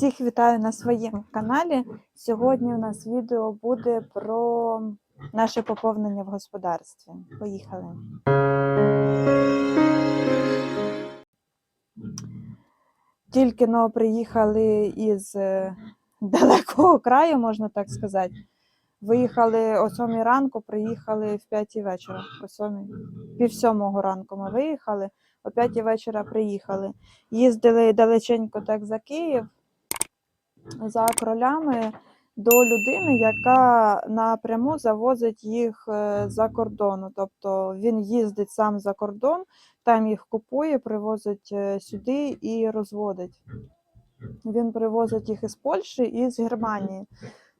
Всіх вітаю на своєму каналі. Сьогодні у нас відео буде про наше поповнення в господарстві. Поїхали. Тільки но приїхали із е, далекого краю, можна так сказати. Виїхали о сьомій ранку, приїхали в п'ятій вечора. О сьомій, пів сьомого ранку ми виїхали, о п'ятій вечора приїхали. Їздили далеченько так за Київ за кролями до людини, яка напряму завозить їх е, за кордону. Тобто він їздить сам за кордон, там їх купує, привозить е, сюди і розводить. Він привозить їх із Польщі і з Германії.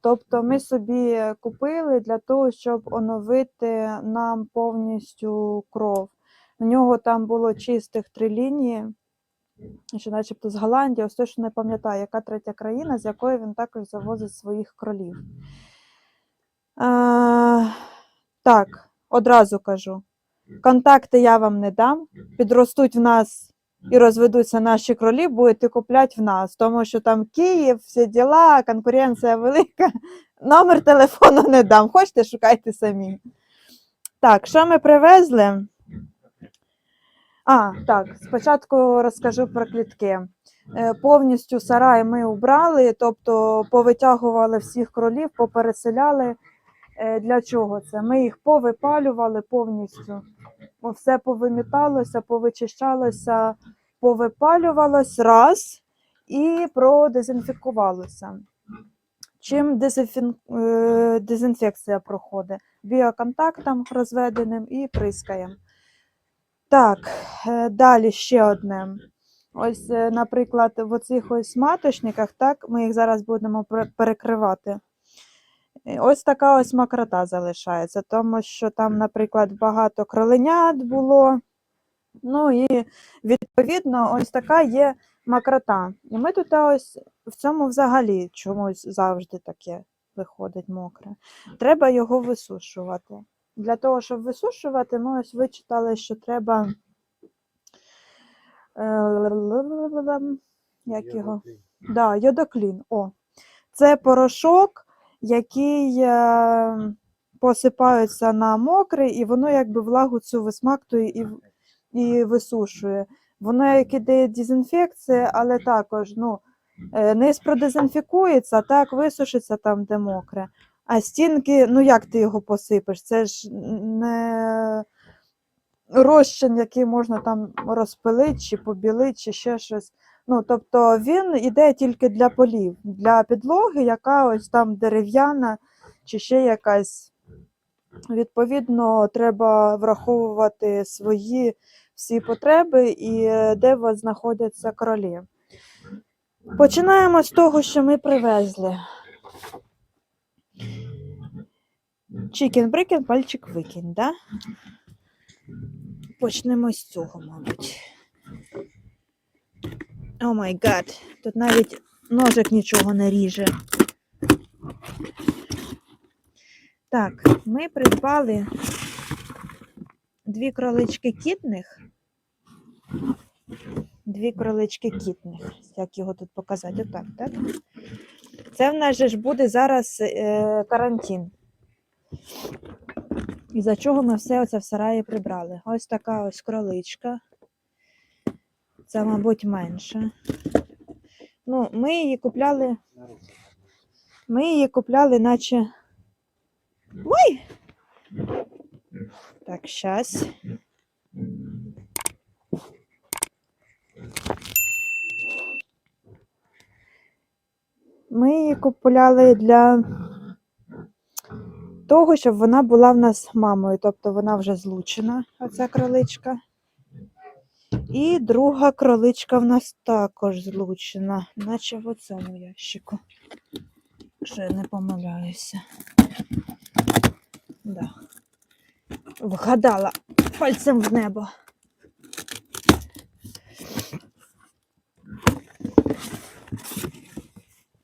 Тобто ми собі купили для того, щоб оновити нам повністю кров. У нього там було чистих три лінії, що начебто з Голландії, ось точно не пам'ятаю, яка третя країна, з якої він також завозить своїх кролів. А, так, одразу кажу. Контакти я вам не дам. Підростуть в нас і розведуться наші кролі, будете купляти в нас, тому що там Київ, всі діла, конкуренція велика. Номер телефону не дам. Хочете, шукайте самі. Так, що ми привезли? А, так, спочатку розкажу про клітки. Е, Повністю сарай ми убрали, тобто повитягували всіх кролів, попереселяли. Е, Для чого це? Ми їх повипалювали повністю. Все повиміталося, повичищалося, повипалювалось раз і продезінфікувалося. Чим е, дезінфекція проходить? Біоконтактом розведеним і прискаєм. Так, е, далі ще одне. Ось, е, наприклад, в оцих ось маточниках, так, ми їх зараз будемо перекривати. Е, Ось така ось макрота залишається, тому що там, наприклад, багато кроленят було. Ну і відповідно, ось така є макрота. І ми тут ось в цьому взагалі чомусь завжди таке виходить мокре. Треба його висушувати. Для того, щоб висушувати, ми ось вичитали, що треба. е, Як його? Да, йодоклін. О. Це порошок, який е, посипається на мокрий, і воно якби влагу цю висмактує і, і висушує. Воно як іде дезінфекція, але також ну, е, низ продезінфікується, так висушиться там, де мокре. А стінки, ну як ти його посипеш? Це ж не розчин, який можна там розпилити, чи побілити, чи ще щось. Ну, тобто він іде тільки для полів, для підлоги, яка ось там дерев'яна, чи ще якась. Відповідно, треба враховувати свої всі потреби і е, де у вас знаходяться кролі. Починаємо з того, що ми привезли. Чікен брикен, пальчик викинь, да? Почнемо з цього, мабуть. О май гад, тут навіть ножик нічого не ріже. Так, ми придбали дві кролички кітних. Дві кролички кітних. Як його тут показати? Отак, так? Це в нас же ж буде зараз е, карантин. І за чого ми все оце в сараї прибрали? Ось така ось кроличка. Це, мабуть, менше. Ну, ми її купляли. Ми її купляли, наче. Ой! Так, щас. Ми її купляли для того, щоб вона була в нас мамою, тобто вона вже злучена, оця кроличка. І друга кроличка в нас також злучена, наче в цьому ящику. Я не помиляюся. Да. Вгадала пальцем в небо.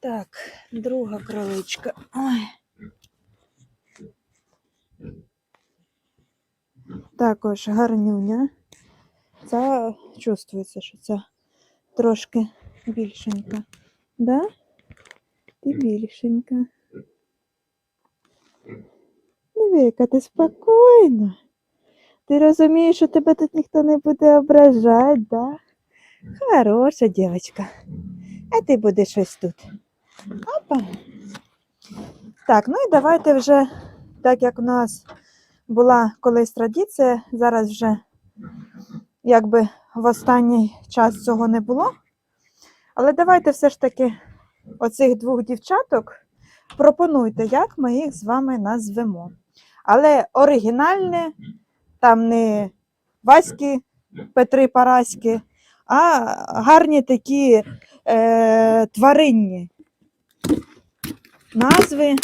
Так, друга кроличка. Ой. Також гарнюня. Ця чувствується, що це трошки більшенька. Да? Ти більшенька. Диви, яка ти спокійна. Ти розумієш, що тебе тут ніхто не буде ображати, да? Хороша дівчинка. А ти будеш ось тут. Опа. Так, ну і давайте вже, так як у нас була колись традиція, зараз вже якби в останній час цього не було. Але давайте все ж таки оцих двох дівчаток пропонуйте, як ми їх з вами назвемо. Але оригінальне, там не Васьки, Петри Параськи, а гарні такі е, тваринні назви,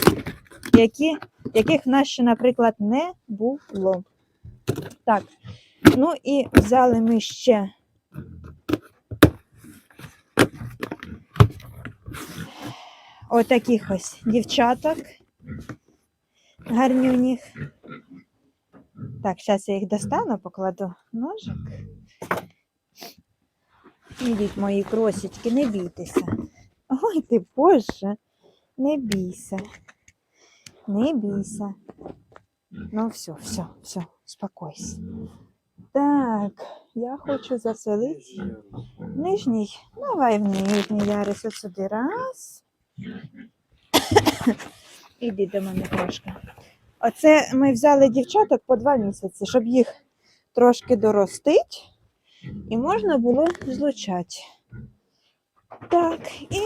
які, яких в нас ще, наприклад, не було. Так, ну і взяли ми ще отаких ось дівчаток гарнюніх. Так, зараз я їх достану, покладу ножик. Ідіть, мої кросічки, не бійтеся. Ой ти Боже, не бійся. Не бійся. Ну, все, все, все, успокойся. Так, я хочу заселити нижній. Давай в нижній ярис от сюди. Раз. Іди до мене трошки. Оце ми взяли дівчаток по два місяці, щоб їх трошки доростити і можна було злучати. Так, і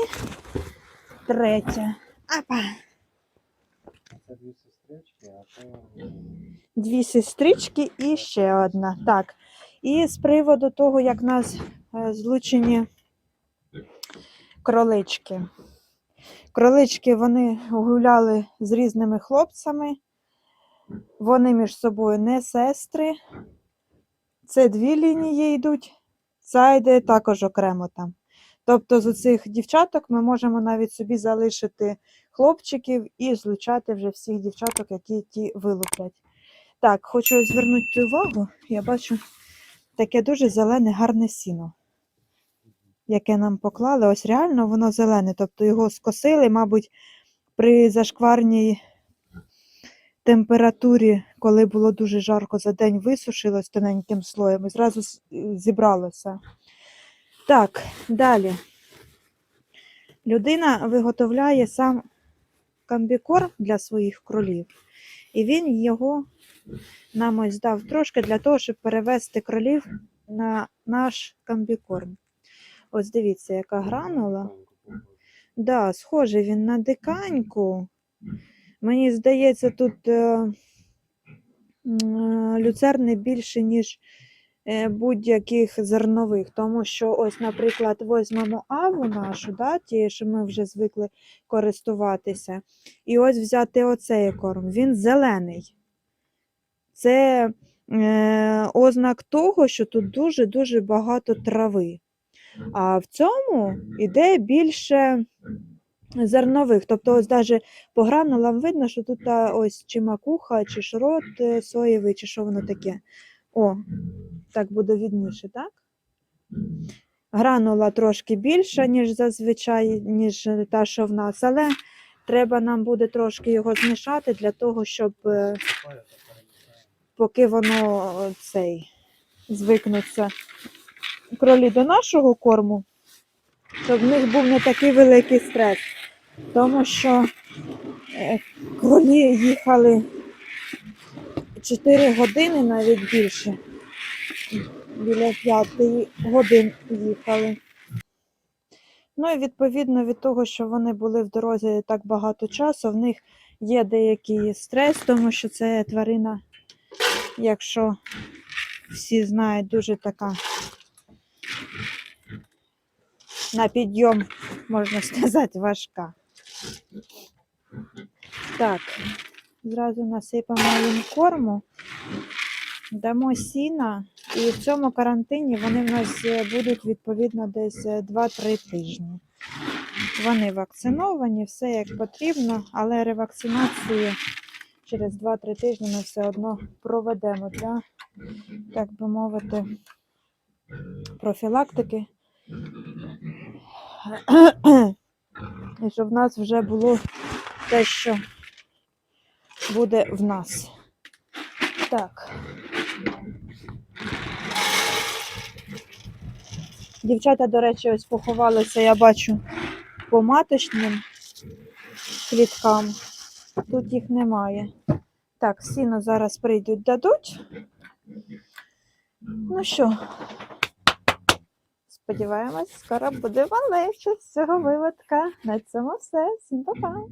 третя. Апа. Це дві сестрички, а то Дві сестрички і ще одна. Так. І з приводу того, як нас е, злучені кролички. Кролички вони гуляли з різними хлопцями. Вони між собою не сестри. Це дві лінії йдуть, ця йде також окремо там. Тобто з оцих дівчаток ми можемо навіть собі залишити хлопчиків і злучати вже всіх дівчаток, які ті вилуплять. Так, хочу звернути увагу, я бачу таке дуже зелене, гарне сіно, яке нам поклали. Ось реально воно зелене, тобто його скосили, мабуть, при зашкварній температурі, коли було дуже жарко за день, висушилось тоненьким слоєм і зразу зібралося. Так, далі. Людина виготовляє сам комбікорм для своїх кролів, і він його нам ось дав трошки для того, щоб перевести кролів на наш комбікорм. Ось дивіться, яка гранула. Да, схожий він на диканьку. Мені здається, тут е, м, люцерни більше, ніж е, будь-яких зернових. Тому що, ось, наприклад, візьмемо аву нашу, да, ті, що ми вже звикли користуватися. І ось взяти оцей корм. Він зелений. Це е, ознак того, що тут дуже-дуже багато трави. А в цьому іде більше зернових. Тобто, ось навіть по гранулам видно, що тут ось чи макуха, чи шрот е, соєвий, чи що воно таке. О, так буде відніше, так? Гранула трошки більша, ніж зазвичай, ніж та, що в нас, але треба нам буде трошки його змішати для того, щоб е, поки воно е, цей звикнуться кролі до нашого корму, щоб в них був не такий великий стрес. Тому що е, кролі їхали 4 години, навіть більше. Біля 5 годин їхали. Ну і відповідно від того, що вони були в дорозі так багато часу, в них є деякий стрес, тому що це тварина, якщо всі знають, дуже така на підйом, можна сказати, важка. Так, зразу насипаємо їм корму, дамо сіна, і в цьому карантині вони в нас е, будуть відповідно десь е, 2-3 тижні. Вони вакциновані, все як потрібно, але ревакцинацію через 2-3 тижні ми все одно проведемо для, так би мовити, профілактики І щоб в нас вже було те, що буде в нас. Так. Дівчата, до речі, ось поховалися, я бачу, по маточним кліткам. Тут їх немає. Так, сіно зараз прийдуть, дадуть. Ну що, сподіваємось, скоро буде малеча з цього виводка. На цьому все. Всім па-па!